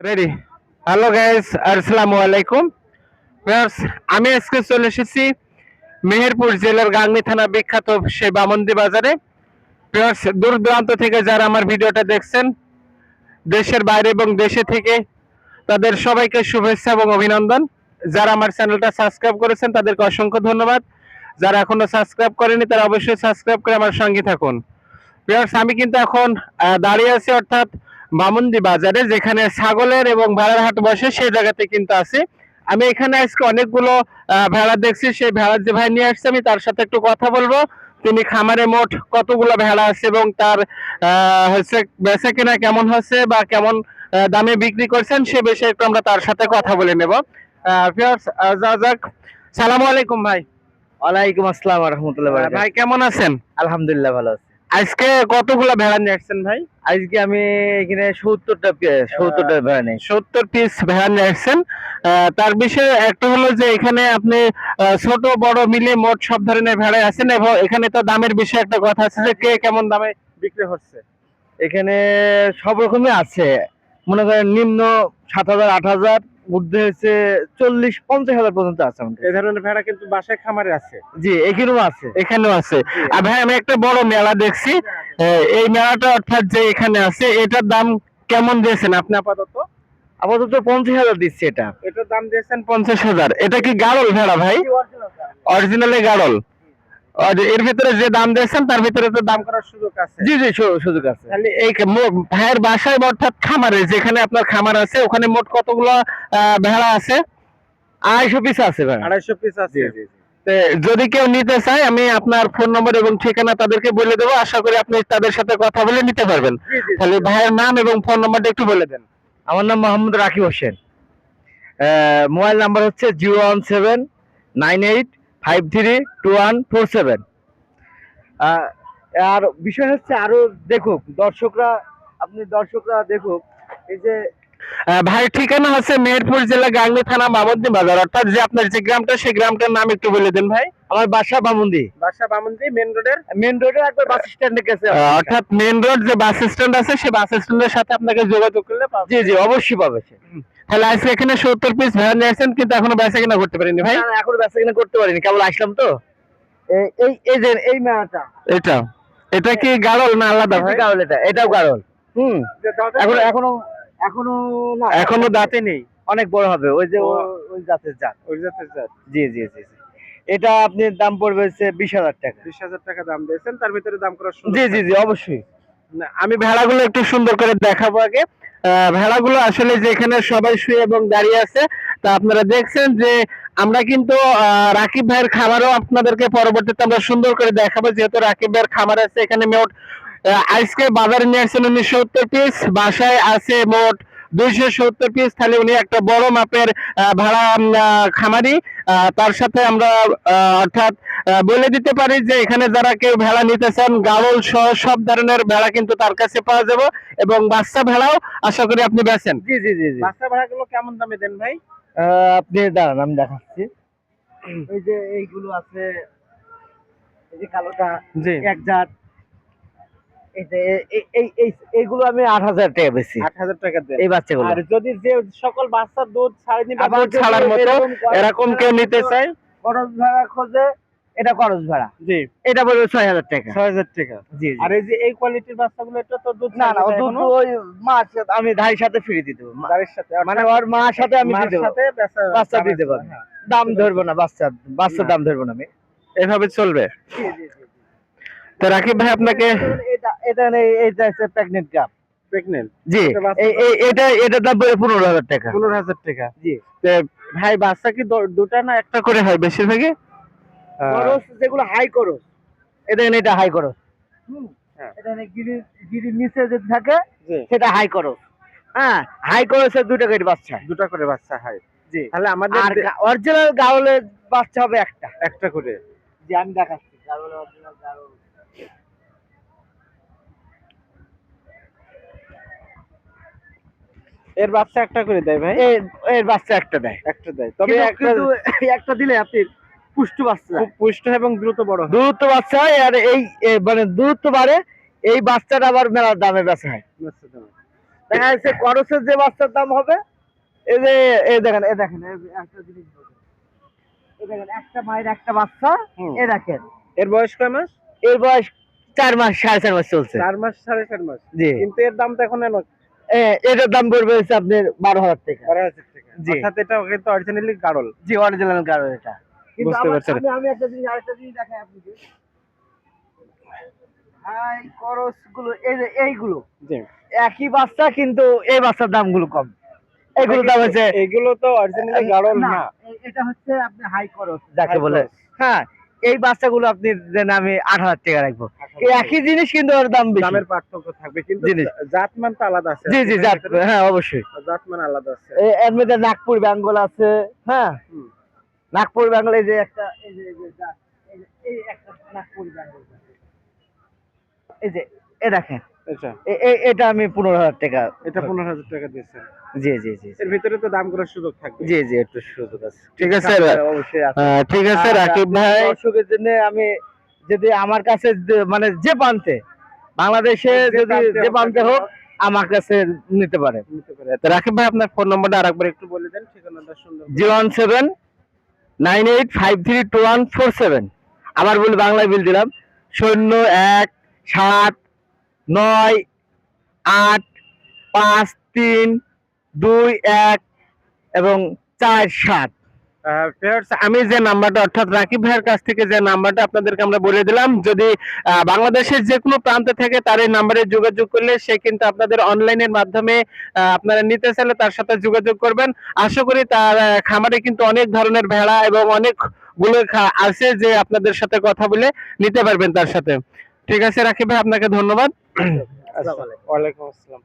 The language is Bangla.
রেডি হ্যালো গাইস আসসালামু আলাইকুম আমি আজকে চলে এসেছি মেহেরপুর জেলার গাংনী থানা বিখ্যাত সেই বামন্দি বাজারে। Viewers, দূর দূরান্ত থেকে যারা আমার ভিডিওটা দেখছেন দেশের বাইরে এবং দেশে থেকে তাদের সবাইকে শুভেচ্ছা এবং অভিনন্দন। যারা আমার চ্যানেলটা সাবস্ক্রাইব করেছেন তাদেরকে অসংখ্য ধন্যবাদ। যারা এখনও সাবস্ক্রাইব করেনি তারা অবশ্যই সাবস্ক্রাইব করে আমার সঙ্গে থাকুন। Viewers, আমি কিন্তু এখন দাঁড়িয়ে আছি অর্থাৎ বামুন্দি বাজারে যেখানে ছাগলের এবং ভেড়ার হাট বসে সেই জায়গাতে কিন্তু আছে। আমি এখানে আজকে অনেকগুলো ভেড়া দেখছি সেই ভেড়ার যে ভাই নিয়ে আসছে আমি তার সাথে একটু কথা বলব। তিনি খামারে মোট কতগুলো ভেড়া আছে এবং তার আহ, হচ্ছে বেচা কেনা কেমন হচ্ছে বা কেমন দামে বিক্রি করছেন সে বিষয়ে একটু আমরা তার সাথে কথা বলে নেব। যাক। সালাম আলাইকুম ভাই। ওয়ালাইকুম আসসালাম রহমতুল্লাহ ভাই কেমন আছেন? আলহামদুলিল্লাহ ভালো আছি। আজকে কতগুলো ভেড়া নিয়ে আসছেন ভাই? আজকে আমি এখানে সত্তরটা সত্তরটা ভেড়া নেই সত্তর পিস ভেড়া নিয়ে আসছেন। তার বিষয়ে একটা হলো যে এখানে আপনি ছোট বড় মিলে মোট সব ধরনের ভেড়া আছেন এবং এখানে তো দামের বিষয়ে একটা কথা আছে যে কে কেমন দামে বিক্রি হচ্ছে। এখানে সব রকমই আছে। মনে করেন নিম্ন সাত হাজার আট হাজার ঊর্ধ্বে হচ্ছে চল্লিশ পঞ্চাশ হাজার পর্যন্ত আছে আমাদের। এই ধরনের ভেড়া কিন্তু বাসায় খামারে আছে। জি এখানেও আছে। এখানেও আছে। আর ভাই আমি একটা বড় মেলা দেখছি। এই মেলাটা অর্থাৎ যে এখানে আছে এটার দাম কেমন দিয়েছেন আপনি আপাতত? আপাতত পঞ্চাশ হাজার দিচ্ছে এটা। এটার দাম দিয়েছেন পঞ্চাশ হাজার। এটা কি গাড়ল ভেড়া ভাই? অরিজিনালি গাড়ল এর ভিতরে যে দাম দিয়েছেন তার ভিতরে তো দাম করার সুযোগ আছে। জি জি সুযোগ আছে। তাহলে এই ভাইয়ের বাসায় অর্থাৎ খামারে যেখানে আপনার খামার আছে ওখানে মোট কতগুলো ভেড়া আছে? আড়াইশো পিস আছে ভেড়া আড়াইশো পিস আছে। জি, জি, জি। যদি কেউ নিতে চায় আমি আপনার ফোন নম্বর এবং ঠিকানা তাদেরকে বলে দেবো। আশা করি আপনি তাদের সাথে কথা বলে নিতে পারবেন। তাহলে ভাইয়ের নাম এবং ফোন নম্বরটা একটু বলে দেন। আমার নাম মোহাম্মদ রাকিব হোসেন। মোবাইল নাম্বার হচ্ছে zero one seven nine eight five three two one four seven আর বিষয় হচ্ছে আরও দেখুক দর্শকরা আপনি দর্শকরা দেখুক এই যে ভাইয়ের ঠিকানা হচ্ছে মেহেরপুর জেলা গাংনী থানা মামুদ্দিন বাজার। অর্থাৎ যে আপনার যে গ্রামটা সেই গ্রামটার নাম একটু বলে দেন ভাই। আমার বাসা বামুন্দি। বাসা বামুন্দি মেন রোডের মেন রোডে একবার বাস স্ট্যান্ডের কাছে অর্থাৎ মেন রোড যে বাস স্ট্যান্ড আছে সেই বাস স্ট্যান্ডের সাথে আপনাকে যোগাযোগ করলে জি জি অবশ্যই পাবে। তাহলে আজকে এখানে সত্তর পিস ভেড়া নিয়ে আসছেন কিন্তু এখনও বেচা কিনা করতে পারেনি ভাই? এখনও বেচা কিনা করতে পারিনি। কেবল আসলাম তো। এই- এই যে এই মেয়াটা এটা। এটা কি গাড়ল না আলাদা ভাই? গাড়ল এটা। এটাও গাড়ল হুম। এখন এখনও এখনও না। এখনও দাঁতে নেই। অনেক বড় হবে। ওই যে ওই জাতের জাত। ওই জাতের জাত। জি জি জি জি। এটা আপনি দাম পড়বে হচ্ছে বিশ হাজার টাকা। বিশ হাজার টাকা দাম দিয়েছেন। তার ভিতরে দাম করার সুযোগ জি জি জি অবশ্যই। না, আমি ভেড়াগুলো একটু সুন্দর করে দেখাবো আগে। ভেড়াগুলো আসলে যেখানে সবাই শুয়ে এবং দাঁড়িয়ে আছে, তা আপনারা দেখছেন যে আমরা কিন্তু রাকিব ভাইয়ের খামারও আপনাদেরকে পরবর্তীতে আমরা সুন্দর করে দেখাবো। যেহেতু রাকিব ভাইয়ের খামার আছে, এখানে মোট আজকে বাজারে নিয়ে আসছেন উনিশশো সত্তর পিস বাসায় আছে মোট দুইশো সত্তর পিস তাহলে উনি একটা বড় মাপের ভাড়া খামারি। তার সাথে আমরা অর্থাৎ বলে দিতে পারি যে এখানে যারা কেউ ভেড়া নিতে চান গাড়ল সহ সব ধরনের ভেড়া কিন্তু তার কাছে পাওয়া যাবে এবং বাচ্চা ভেড়াও আশা করি আপনি বেচেন। জি জি জি জি। বাচ্চা ভেড়াগুলো কেমন দামে দেন ভাই? আহ, আপনি দাঁড়ান আমি দেখাচ্ছি। এই যে এইগুলো আছে এই যে কালোটা এক জাত। এই যে এ- এ- এই এই এইগুলো আমি আট হাজার টাকা বেশি আট হাজার টাকা দেন। এই বাচ্চাগুলো। আর যদি যে সকল বাচ্চার দুধ ছাড়ে নিবে দুধ ছাড়ার মতো এরকম কেউ নিতে চায়? খরচ ভাড়া খোঁজে এটা খরচ ভাড়া। জি। এটা পড়বে ছয় হাজার টাকা। ছয় হাজার টাকা। জি আর এই যে এই কোয়ালিটির বাচ্চাগুলো এটা তো দুধ না না দুধ ওই মাছ আমি ধারের সাথে ফ্রি দিয়ে দেবো। মা- সাথে মানে ওর মার সাথে আমি দিয়ে দেবো। সাথে বাচ্চা দাম দিতে পারব। হ্যাঁ। দাম ধরবো না বাচ্চা বাচ্চার দাম ধরবো না আমি। এভাবে চলবে। তো রাকিব ভাই আপনাকে এটা এটা নেই- প্রেগনেন্ট কাপ প্রেগনেন্ট জি এটা দাম পড়বে পনেরো হাজার টাকা। পনেরো হাজার টাকা জি। ভাই বাচ্চা কি দুটা না একটা করে হয় বেশিরভাগই? খরচ যেগুলো হাই খরচ। এটা এটা হাই খরচ। হ্যাঁ। এটা এনে গিরি নিচে যে থাকে সেটা হাই খরচ। হ্যাঁ হাই দুটো করে বাচ্চা। দুটা করে বাচ্চা হয়। জি। তাহলে আমাদের অরিজিনাল গাউলের বাচ্চা হবে একটা। একটা করে। জি আমি দেখাচ্ছি। গাউলের অরিজিনাল গাউল। এর বাচ্চা একটা করে দেয় ভাই? এর বাচ্চা একটা দেয়। একটা দেয়। তবে একটা দিলে আপনি পুষ্ট বাচ্চা। খুব পুষ্ট এবং দ্রুত বড় দূরত্ব বাচ্চা হয় আর এই মানে দূরত্ব বাড়ে এই বাচ্চাটা আবার মেলার দামে বেচা হয়। দেখা যাচ্ছে করসের যে বাচ্চার দাম হবে এই যে এই দেখেন এই দেখেন একটা জিনিস এই দেখেন একটা মায়ের একটা বাচ্চা এ দেখেন। এর বয়স কয় মাস? এর বয়স চার মাস সাড়ে চার মাস চলছে। চার মাস সাড়ে চার মাস। জি। কিন্তু এর দাম তো এখন এটার দাম পড়বে হচ্ছে আপনার বারো হাজার টাকা। বারো হাজার টাকা। জি। অর্থাৎ এটা কিন্তু অরিজিনালি গাড়ল জি অরিজিনাল কারণ এটা। বুঝতে পারছেন। আমি আমি একটা জিনিস আরেকটা জিনিস দেখাই আপনাকে। হাই করসগুলো এই যে এইগুলো। জি। একই বাচ্চা কিন্তু এই বাচ্চার দামগুলো কম। এগুলো দাম হচ্ছে এগুলো তো অরিজিনালি গাড়ল না এটা হচ্ছে আপনি হাই করস যাকে High বলে। হ্যাঁ এই বাচ্চাগুলো আপনি দেন আমি আট হাজার টাকা রাখব। একই জিনিস কিন্তু ওর দাম বেশি। দামের পার্থক্য থাকবে কিন্তু। জাতমান তো আলাদা আছে। জি জি জাত হ্যাঁ অবশ্যই। জাতমান আলাদা আছে। এর মধ্যে নাগপুর বেঙ্গল আছে হ্যাঁ? নাগপুর বেঙ্গল এই যে একটা এই যে এই যে জাত এই একটা নাগপুর বেঙ্গল এই যে এ দেখেন। এটা আমি পনেরো হাজার টাকা। এটা পনেরো হাজার টাকা দিয়েছে জি জি জি জি। এর ভিতরে তো দাম করার সুযোগ থাকবে। জি জি একটু সুযোগ আছে। ঠিক আছে অবশ্যই ঠিক আছে রাকিব ভাই। দর্শকের জন্য আমি যদি আমার কাছে মানে যে প্রান্তে বাংলাদেশে যদি যে প্রান্তে হোক আমার কাছে নিতে পারে। রাকিব ভাই আপনার ফোন নম্বরটা আরেকবার একটু বলে দেন। ঠিকানাটা সুন্দর zero one seven nine eight five three two one four seven. আবার বলি বাংলায় বিল দিলাম। শূন্য এক সাত নয়, আট, পাঁচ, তিন, দুই, এক এবং চার, সাত। আমি যে নাম্বারটা, অর্থাৎ রাকিব ভাইয়ের কাছ থেকে যে নাম্বারটা আপনাদেরকে আমরা বলে দিলাম, যদি বাংলাদেশের যে কোনো প্রান্তে থেকে তার এই নাম্বারে যোগাযোগ করলে সে কিন্তু আপনাদের অনলাইনের মাধ্যমে আপনারা নিতে চাইলে তার সাথে যোগাযোগ করবেন। আশা করি তার খামারে কিন্তু অনেক ধরনের ভেড়া এবং অনেকগুলো খা- আছে যে আপনাদের সাথে কথা বলে নিতে পারবেন তার সাথে। ঠিক আছে রাখি ভাই আপনাকে ধন্যবাদ। ওয়ালাইকুম আসসালাম।